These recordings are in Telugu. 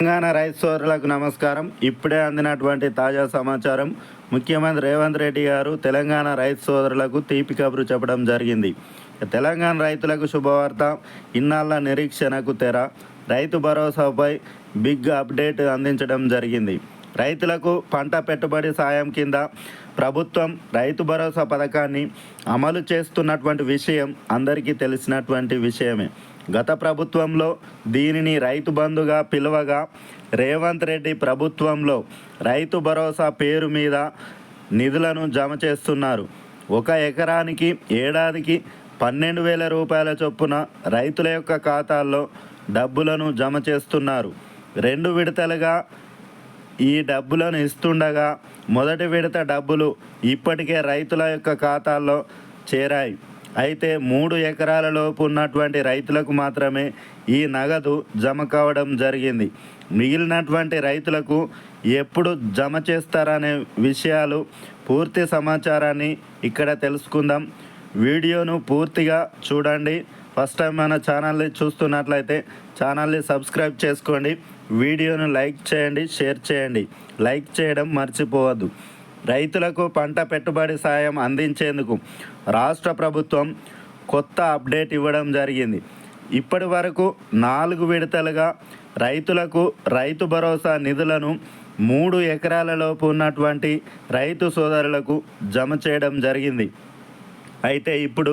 తెలంగాణ రైతు సోదరులకు నమస్కారం. ఇప్పుడే అందినటువంటి తాజా సమాచారం. ముఖ్యమంత్రి రేవంత్ రెడ్డి గారు తెలంగాణ రైతు సోదరులకు తీపి కబురు చెప్పడం జరిగింది. తెలంగాణ రైతులకు శుభవార్త. ఇన్నాళ్ళ నిరీక్షణకు తెర. రైతు భరోసాపై బిగ్ అప్డేట్ అందించడం జరిగింది. రైతులకు పంట పెట్టుబడి సాయం కింద ప్రభుత్వం రైతు భరోసా పథకాన్ని అమలు చేస్తున్నటువంటి విషయం అందరికీ తెలిసినటువంటి విషయమే. గత ప్రభుత్వంలో దీనిని రైతు బంధుగా పిలువగా రేవంత్ రెడ్డి ప్రభుత్వంలో రైతు భరోసా పేరు మీద నిధులను జమ చేస్తున్నారు. ఒక ఎకరానికి ఏడాదికి పన్నెండు వేల రూపాయల చొప్పున రైతుల యొక్క ఖాతాల్లో డబ్బులను జమ చేస్తున్నారు. రెండు విడతలుగా ఈ డబ్బులను ఇస్తుండగా మొదటి విడత డబ్బులు ఇప్పటికే రైతుల యొక్క ఖాతాల్లో చేరాయి. అయితే మూడు ఎకరాల లోపు ఉన్నటువంటి రైతులకు మాత్రమే ఈ నగదు జమ కావడం జరిగింది. మిగిలినటువంటి రైతులకు ఎప్పుడు జమ చేస్తారనే విషయాలు పూర్తి సమాచారాన్ని ఇక్కడ తెలుసుకుందాం. వీడియోను పూర్తిగా చూడండి. ఫస్ట్ టైం మన ఛానల్ని చూస్తున్నట్లయితే ఛానల్ని సబ్స్క్రైబ్ చేసుకోండి. వీడియోను లైక్ చేయండి షేర్ చేయండి. లైక్ చేయడం మర్చిపోవద్దు. రైతులకు పంట పెట్టుబడి సాయం అందించేందుకు రాష్ట్ర ప్రభుత్వం కొత్త అప్డేట్ ఇవ్వడం జరిగింది. ఇప్పటి వరకు నాలుగు విడతలుగా రైతులకు రైతు భరోసా నిధులను మూడు ఎకరాలలోపు ఉన్నటువంటి రైతు సోదరులకు జమ చేయడం జరిగింది. అయితే ఇప్పుడు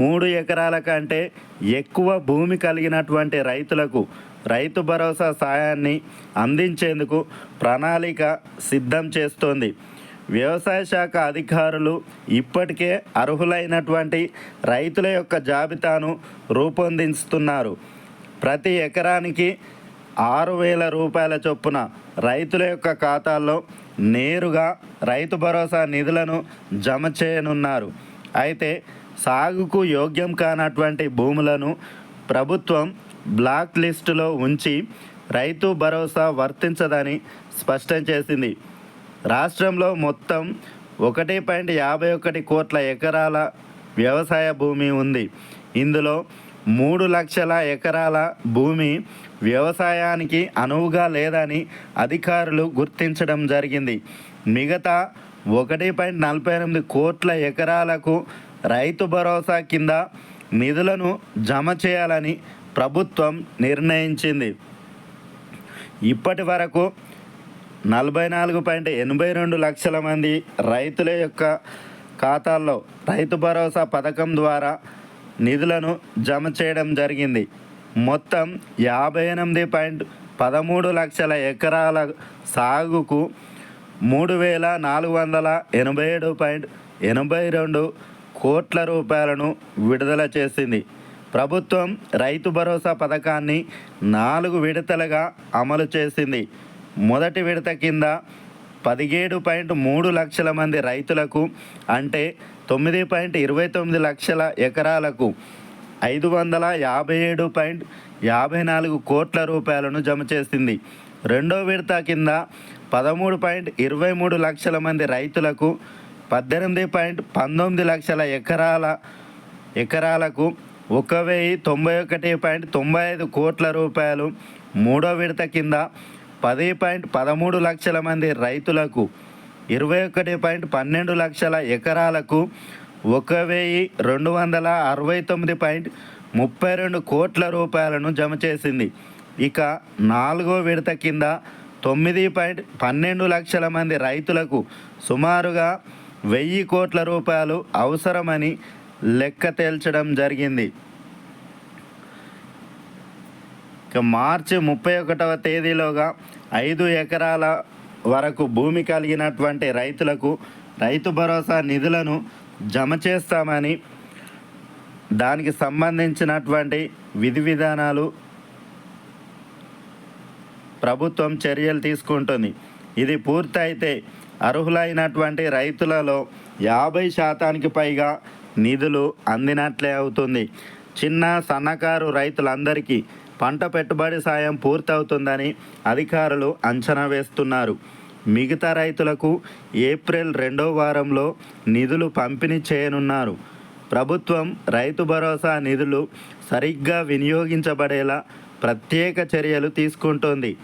మూడు ఎకరాల కంటే ఎక్కువ భూమి కలిగినటువంటి రైతులకు రైతు భరోసా సాయాన్ని అందించేందుకు ప్రణాళిక సిద్ధం చేస్తోంది. వ్యవసాయ శాఖ అధికారులు ఇప్పటికే అర్హులైనటువంటి రైతుల యొక్క జాబితాను రూపొందిస్తున్నారు. ప్రతి ఎకరానికి ఆరు వేల రూపాయల చొప్పున రైతుల యొక్క ఖాతాల్లో నేరుగా రైతు భరోసా నిధులను జమ చేయనున్నారు. అయితే సాగుకు యోగ్యం కానటువంటి భూములను ప్రభుత్వం బ్లాక్ లిస్టులో ఉంచి రైతు భరోసా వర్తించదని స్పష్టం చేసింది. రాష్ట్రంలో మొత్తం ఒకటి పాయింట్ యాభై ఒకటి కోట్ల ఎకరాల వ్యవసాయ భూమి ఉంది. ఇందులో మూడు లక్షల ఎకరాల భూమి వ్యవసాయానికి అనువుగా లేదని అధికారులు గుర్తించడం జరిగింది. మిగతా ఒకటి పాయింట్ నలభై ఎనిమిది కోట్ల ఎకరాలకు రైతు భరోసా కింద నిధులను జమ చేయాలని ప్రభుత్వం నిర్ణయించింది. ఇప్పటి వరకు నలభై నాలుగు పాయింట్ ఎనభై రెండు లక్షల మంది రైతుల యొక్క ఖాతాల్లో రైతు భరోసా పథకం ద్వారా నిధులను జమ చేయడం జరిగింది. మొత్తం యాభై ఎనిమిది పాయింట్ పదమూడు లక్షల ఎకరాల సాగుకు మూడు వేల నాలుగు వందల ఎనభై ఏడు పాయింట్ ఎనభై రెండు కోట్ల రూపాయలను విడుదల చేసింది. ప్రభుత్వం రైతు భరోసా పథకాన్ని నాలుగు విడతలుగా అమలు చేసింది. మొదటి విడత కింద పదిహేడు పాయింట్ మూడు లక్షల మంది రైతులకు అంటే తొమ్మిది పాయింట్ ఇరవై తొమ్మిది లక్షల ఎకరాలకు ఐదు వందల యాభై ఏడు పాయింట్ యాభై నాలుగు కోట్ల రూపాయలను జమ చేసింది. రెండో విడత కింద పదమూడు పాయింట్ ఇరవై మూడు లక్షల మంది రైతులకు పద్దెనిమిది పాయింట్ పంతొమ్మిది లక్షల ఎకరాల ఎకరాలకు ఒక వెయ్యి తొంభై ఒకటి పాయింట్ తొంభై ఐదు కోట్ల రూపాయలు. మూడో విడత కింద పది పాయింట్ పదమూడు లక్షల మంది రైతులకు ఇరవై ఒకటి పాయింట్ పన్నెండు లక్షల ఎకరాలకు ఒక వెయ్యి రెండు వందల అరవై తొమ్మిది పాయింట్ ముప్పై రెండు కోట్ల రూపాయలను జమ చేసింది. ఇక నాలుగో విడత కింద తొమ్మిది పాయింట్ పన్నెండు లక్షల మంది రైతులకు సుమారుగా వెయ్యి కోట్ల రూపాయలు అవసరమని లెక్క తేల్చడం జరిగింది. ఇక మార్చి ముప్పై ఒకటవ తేదీలోగా ఐదు ఎకరాల వరకు భూమి కలిగినటువంటి రైతులకు రైతు భరోసా నిధులను జమ చేస్తామని దానికి సంబంధించినటువంటి విధి విధానాలు ప్రభుత్వం చర్యలు తీసుకుంటుంది. ఇది పూర్తయితే అర్హులైనటువంటి రైతులలో యాభై శాతానికి పైగా నిధులు అందినట్లే అవుతుంది. చిన్న సన్నకారు రైతులందరికీ పంట పెట్టుబడి సాయం పూర్తవుతుందని అధికారులు అంచనా వేస్తున్నారు. మిగతా రైతులకు ఏప్రిల్ రెండో వారంలో నిధులు పంపిణీ చేయనున్నారు. ప్రభుత్వం రైతు భరోసా నిధులు సరిగ్గా వినియోగించబడేలా ప్రత్యేక చర్యలు తీసుకుంటోంది.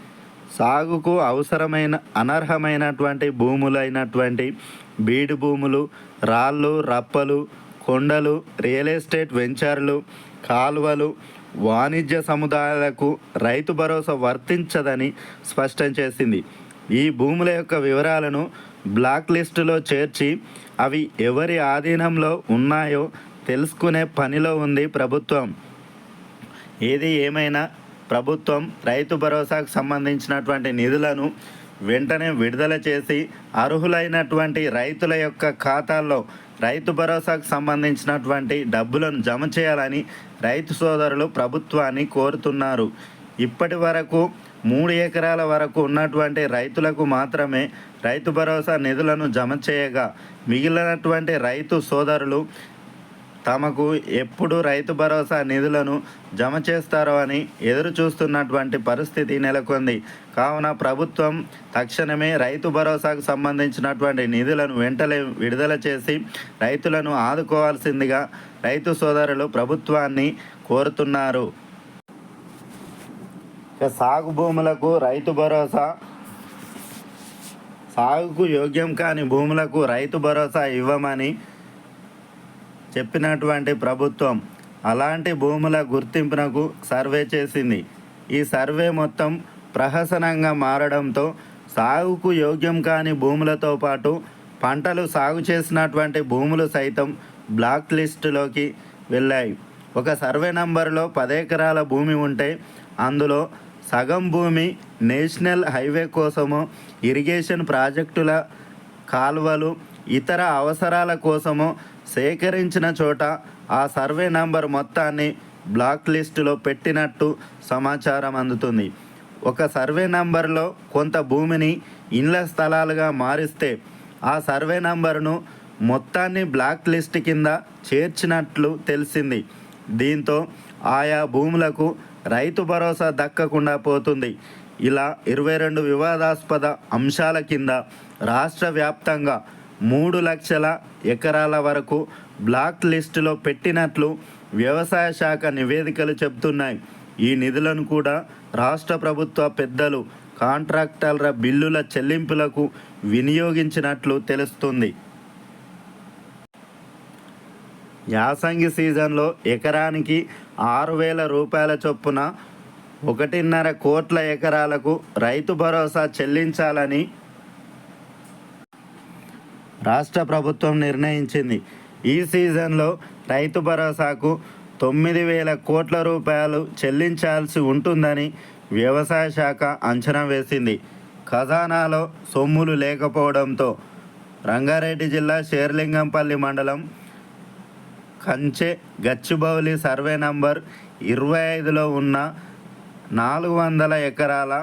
సాగుకు అవసరమైన అనర్హమైనటువంటి భూములైనటువంటి బీడు భూములు రాళ్ళు రప్పలు కొండలు రియల్ ఎస్టేట్ వెంచర్లు కాలువలు వాణిజ్య సముదాయాలకు రైతు భరోసా వర్తించదని స్పష్టం చేసింది. ఈ భూముల యొక్క వివరాలను బ్లాక్ లిస్టులో చేర్చి అవి ఎవరి ఆధీనంలో ఉన్నాయో తెలుసుకునే పనిలో ఉంది ప్రభుత్వం. ఏది ఏమైనా ప్రభుత్వం రైతు భరోసాకు సంబంధించినటువంటి నిధులను వెంటనే విడుదల చేసి అర్హులైనటువంటి రైతుల యొక్క ఖాతాల్లో రైతు భరోసాకు సంబంధించినటువంటి డబ్బులను జమ చేయాలని రైతు సోదరులు ప్రభుత్వాన్ని కోరుతున్నారు. ఇప్పటి వరకు మూడు ఎకరాల వరకు ఉన్నటువంటి రైతులకు మాత్రమే రైతు భరోసా నిధులను జమ చేయగా మిగిలినటువంటి రైతు సోదరులు తమకు ఎప్పుడు రైతు భరోసా నిధులను జమ చేస్తారో అని ఎదురు చూస్తున్నటువంటి పరిస్థితి నెలకొంది. కావున ప్రభుత్వం తక్షణమే రైతు భరోసాకు సంబంధించినటువంటి నిధులను వెంటనే విడుదల చేసి రైతులను ఆదుకోవాల్సిందిగా రైతు సోదరులు ప్రభుత్వాన్ని కోరుతున్నారు. సాగు భూములకు రైతు భరోసా సాగుకు యోగ్యం కాని భూములకు రైతు భరోసా ఇవ్వమని చెప్పినటువంటి ప్రభుత్వం అలాంటి భూముల గుర్తింపునకు సర్వే చేసింది. ఈ సర్వే మొత్తం ప్రహసనంగా మారడంతో సాగుకు యోగ్యం కాని భూములతో పాటు పంటలు సాగు చేసినటువంటి భూములు సైతం బ్లాక్ లిస్టులోకి వెళ్ళాయి. ఒక సర్వే నంబర్లో పదెకరాల భూమి ఉంటే అందులో సగం భూమి నేషనల్ హైవే కోసము ఇరిగేషన్ ప్రాజెక్టుల కాలువలు ఇతర అవసరాల కోసము సేకరించిన చోట ఆ సర్వే నంబర్ మొత్తాన్ని బ్లాక్ లిస్టులో పెట్టినట్టు సమాచారం అందుతుంది. ఒక సర్వే నంబర్లో కొంత భూమిని ఇండ్ల స్థలాలుగా మారిస్తే ఆ సర్వే నంబర్ను మొత్తాన్ని బ్లాక్ లిస్ట్ కింద చేర్చినట్లు తెలిసింది. దీంతో ఆయా భూములకు రైతు భరోసా దక్కకుండా పోతుంది. ఇలా ఇరవై రెండు వివాదాస్పద అంశాల కింద రాష్ట్ర వ్యాప్తంగా మూడు లక్షల ఎకరాల వరకు బ్లాక్ లిస్టులో పెట్టినట్లు వ్యవసాయ శాఖ నివేదికలు చెబుతున్నాయి. ఈ నిధులను కూడా రాష్ట్ర ప్రభుత్వ పెద్దలు కాంట్రాక్టర్ల బిల్లుల చెల్లింపులకు వినియోగించినట్లు తెలుస్తుంది. యాసంగి సీజన్లో ఎకరానికి ఆరు వేల రూపాయల చొప్పున ఒకటిన్నర కోట్ల ఎకరాలకు రైతు భరోసా చెల్లించాలని రాష్ట్ర ప్రభుత్వం నిర్ణయించింది. ఈ సీజన్లో రైతు భరోసాకు తొమ్మిది వేల కోట్ల రూపాయలు చెల్లించాల్సి ఉంటుందని వ్యవసాయ శాఖ అంచనా వేసింది. ఖజానాలో సొమ్ములు లేకపోవడంతో రంగారెడ్డి జిల్లా షేర్లింగంపల్లి మండలం కంచె గచ్చిబౌలి సర్వే నంబర్ ఇరవై ఐదులో ఉన్న నాలుగు వందల ఎకరాల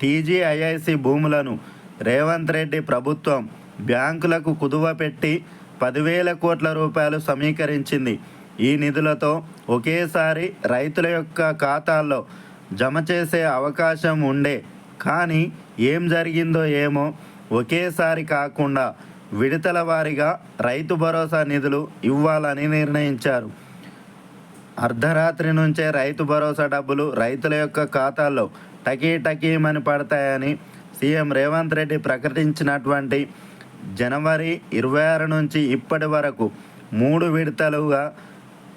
టీజీఐఐసి భూములను రేవంత్ రెడ్డి ప్రభుత్వం బ్యాంకులకు కుదువ పెట్టి పదివేల కోట్ల రూపాయలు సమీకరించింది. ఈ నిధులతో ఒకేసారి రైతుల యొక్క ఖాతాల్లో జమ చేసే అవకాశం ఉండే. కానీ ఏం జరిగిందో ఏమో ఒకేసారి కాకుండా విడతల వారీగా రైతు భరోసా నిధులు ఇవ్వాలని నిర్ణయించారు. అర్ధరాత్రి నుంచే రైతు భరోసా డబ్బులు రైతుల యొక్క ఖాతాల్లో టకీ టకీమని పడతాయని సీఎం రేవంత్ రెడ్డి ప్రకటించినటువంటి జనవరి ఇరవై ఆరు నుంచి ఇప్పటి వరకు మూడు విడతలుగా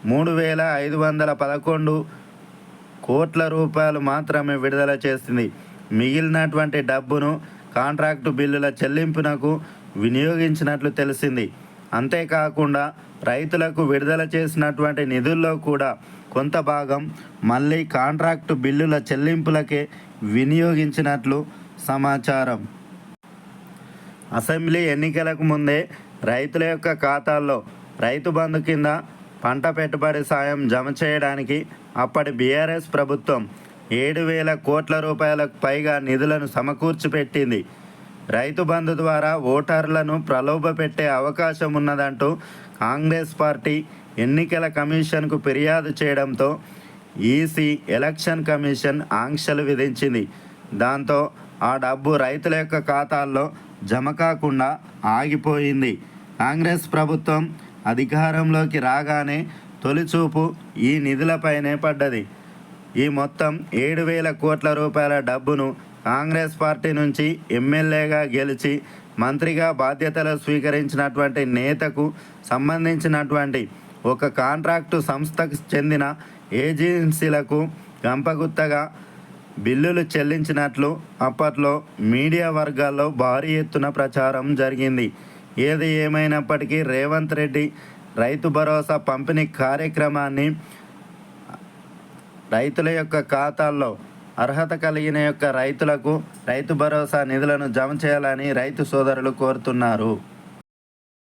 మూడు వేల ఐదు వందల పదకొండు కోట్ల రూపాయలు మాత్రమే విడుదల చేసింది. మిగిలినటువంటి డబ్బును కాంట్రాక్టు బిల్లుల చెల్లింపునకు వినియోగించినట్లు తెలిసింది. అంతేకాకుండా రైతులకు విడుదల చేసినటువంటి నిధుల్లో కూడా కొంత భాగం మళ్ళీ కాంట్రాక్టు బిల్లుల చెల్లింపులకే వినియోగించినట్లు సమాచారం. అసెంబ్లీ ఎన్నికలకు ముందే రైతుల యొక్క ఖాతాల్లో రైతు బంధు కింద పంట పెట్టుబడి సాయం జమ చేయడానికి అప్పటి బీఆర్ఎస్ ప్రభుత్వం ఏడు వేల కోట్ల రూపాయలకు పైగా నిధులను సమకూర్చిపెట్టింది రైతు బంధు ద్వారా ఓటర్లను ప్రలోభపెట్టే అవకాశం ఉన్నదంటూ కాంగ్రెస్ పార్టీ ఎన్నికల కమిషన్కు ఫిర్యాదు చేయడంతో ఈసీ ఎలక్షన్ కమిషన్ ఆంక్షలు విధించింది. దాంతో ఆ డబ్బు రైతుల యొక్క ఖాతాల్లో జమ కాకుండా ఆగిపోయింది. కాంగ్రెస్ ప్రభుత్వం అధికారంలోకి రాగానే తొలిచూపు ఈ నిధులపైనే పడ్డది. ఈ మొత్తం ఏడు వేల కోట్ల రూపాయల డబ్బును కాంగ్రెస్ పార్టీ నుంచి ఎమ్మెల్యేగా గెలిచి మంత్రిగా బాధ్యతలు స్వీకరించినటువంటి నేతకు సంబంధించినటువంటి ఒక కాంట్రాక్టు సంస్థకు చెందిన ఏజెన్సీలకు గంపగుత్తగా బిల్లులు చెల్లించినట్లు అప్పట్లో మీడియా వర్గాల్లో భారీ ఎత్తున ప్రచారం జరిగింది. ఏది ఏమైనప్పటికీ రేవంత్ రెడ్డి రైతు భరోసా పంపిణీ కార్యక్రమాన్ని రైతుల యొక్క ఖాతాల్లో అర్హత కలిగిన యొక్క రైతులకు రైతు భరోసా నిధులను జమ చేయాలని రైతు సోదరులు కోరుతున్నారు.